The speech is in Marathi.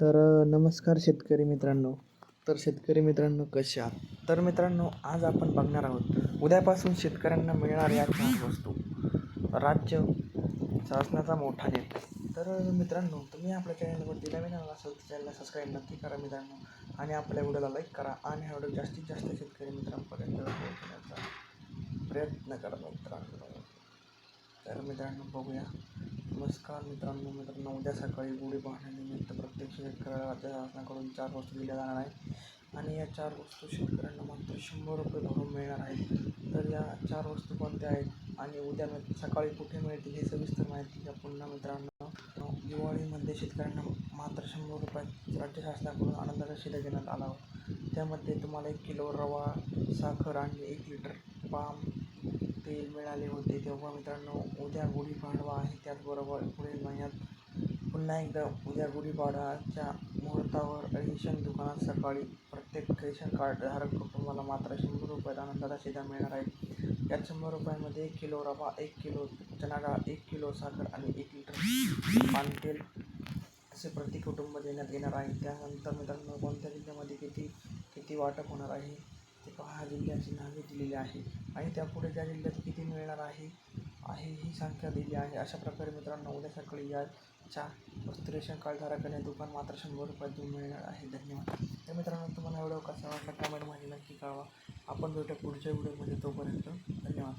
तर नमस्कार शेतकरी मित्रांनो. तर शेतकरी मित्रांनो कसे आहात? तर मित्रांनो आज आपण बघणार आहोत उद्यापासून शेतकऱ्यांना मिळणार या चार वस्तू. राज्य शासनाचा मोठा निर्णय तर मित्रांनो तुम्ही आपल्या चॅनलवरती नवीन आला असाल तर चॅनलला सबस्क्राईब नक्की करा मित्रांनो. आणि आपल्या व्हिडिओला लाईक करा आणि हा व्हिडिओ जास्तीत जास्त शेतकरी मित्रांपर्यंत पोहोचण्याचा प्रयत्न करा मित्रांनो. तर मित्रांनो बघूया. नमस्कार मित्रांनो मित्रांनो उद्या सकाळी गुढी पाहण्यानिमित्त प्रत्येक शेतकऱ्याला राज्य शासनाकडून चार वस्तू दिल्या जाणार आहे आणि या चार वस्तू शेतकऱ्यांना मात्र शंभर रुपये भरून मिळणार आहेत. तर या चार वस्तू कोणत्या आहेत आणि उद्या सकाळी कुठे मिळतील हे सविस्तर माहिती या पुन्हा मित्रांनो. दिवाळीमध्ये शेतकऱ्यांना मात्र शंभर रुपयात राज्य शासनाकडून आनंदाचा शिधा देण्यात आला. त्यामध्ये तुम्हाला एक किलो रवा साखर आणि एक लिटर पाम तेल मिळाले होते. तेव्हा मित्रांनो उद्या गुढीपाडवा आहे. त्याचबरोबर पुढील महिन्यात पुन्हा एकदा उद्या गुढीपाडव्याच्या मुहूर्तावर रेशन दुकानात सकाळी प्रत्येक रेशन कार्ड धारक कुटुंबाला मात्र शंभर रुपये आनंदाचा शिधा मिळणार आहे. या शंभर रुपयामध्ये एक किलो रवा एक किलो चणा डाळ एक किलो साखर आणि एक लिटर पानतेल तेल असे प्रति कुटुंब देण्यात येणार आहे. त्यानंतर मित्रांनो कोणत्या जिल्ह्यामध्ये किती किती वाटप होणार आहे? ते पहा जिल्ह्याची नावे दिलेली आहे आणि त्यापुढे त्या जिल्ह्यात किती मिळणार आहे आहे ही संख्या दिली आहे. अशा प्रकारे मित्रांनो उद्या सकाळी याच्या वस्त्रेशन वस्तू रेशन कार्ड दुकान मात्र शंभर रुपयात देऊन मिळणार आहे. धन्यवाद. तर मित्रांनो तुम्हाला व्हिडिओ कसा वाटला? कमेंटमध्ये नक्की कळवा. आपण भेटू पुढच्या व्हिडिओमध्ये तोपर्यंत. धन्यवाद.